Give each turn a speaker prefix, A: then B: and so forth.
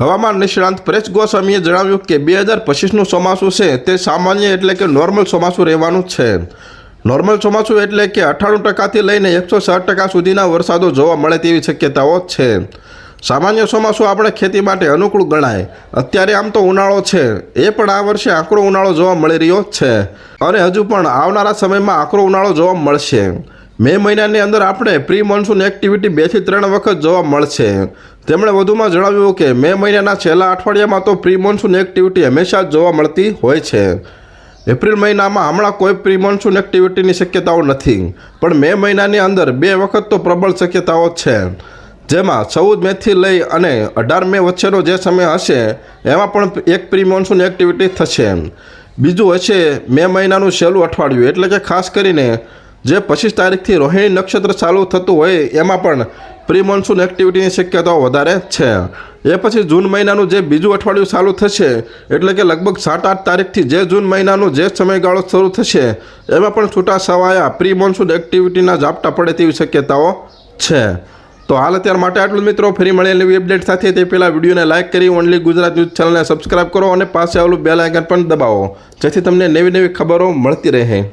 A: હવામાન નિષ્ણાંત પરેશ ગોસ્વામીએ જણાવ્યું કે બે હજાર પચીસનું ચોમાસું છે, તે સામાન્ય એટલે કે નોર્મલ ચોમાસું રહેવાનું છે. નોર્મલ ચોમાસું એટલે કે અઠ્ઠાણું ટકાથી લઈને એકસો સાઠ ટકા સુધીના વરસાદો જોવા મળે તેવી શક્યતાઓ છે. સામાન્ય ચોમાસું આપણે ખેતી માટે અનુકૂળ ગણાય. અત્યારે આમ તો ઉનાળો છે. એ પણ આ વર્ષે આકરો ઉનાળો જોવા મળી રહ્યો છે. અને હજુ પણ આવનારા સમયમાં આકરો ઉનાળો જોવા મળશે. મે મહિનાની અંદર આપણે પ્રી મોન્સૂન એક્ટિવિટી બેથી ત્રણ વખત જોવા મળશે. તેમણે વધુમાં જણાવ્યું કે મે મહિનાના છેલ્લા અઠવાડિયામાં તો પ્રી મોન્સૂન એક્ટિવિટી હંમેશા જોવા મળતી હોય છે. એપ્રિલ મહિનામાં હમણાં કોઈ પ્રી મોન્સૂન એક્ટિવિટીની શક્યતાઓ નથી, પણ મે મહિનાની અંદર બે વખત તો પ્રબળ શક્યતાઓ છે. જેમાં ચૌદ મેથી લઈ અને અઢાર મે વચ્ચેનો જે સમય હશે, એમાં પણ એક પ્રી મોન્સૂન એક્ટિવિટી થશે. બીજું હશે મે મહિનાનું છેલ્લું અઠવાડિયું, એટલે કે ખાસ કરીને જે પચીસ તારીખથી રોહિણી નક્ષત્ર ચાલુ થતું હોય એમાં પણ પ્રી મોન્સૂન એક્ટિવિટીની શક્યતાઓ વધારે છે. એ પછી જૂન મહિનાનું જે બીજું અઠવાડિયું ચાલુ થશે, એટલે કે લગભગ સાત આઠ તારીખથી જે જૂન મહિનાનું જે સમયગાળો શરૂ થશે, એમાં પણ છૂટા છવાયા પ્રી મોન્સૂન એક્ટિવિટીના ઝાપટા પડે તેવી શક્યતાઓ છે. તો હાલ અત્યાર માટે આટલું મિત્રો. ફરી મળેલી એવી અપડેટ સાથે. તે પહેલાં વિડીયોને લાઇક કરી ઓનલી ગુજરાત ન્યૂઝ ચેનલને સબસ્ક્રાઇબ કરો અને પાસે આવેલું બેલ આઇકન પણ દબાવો, જેથી તમને નવી નવી ખબરો મળતી રહે.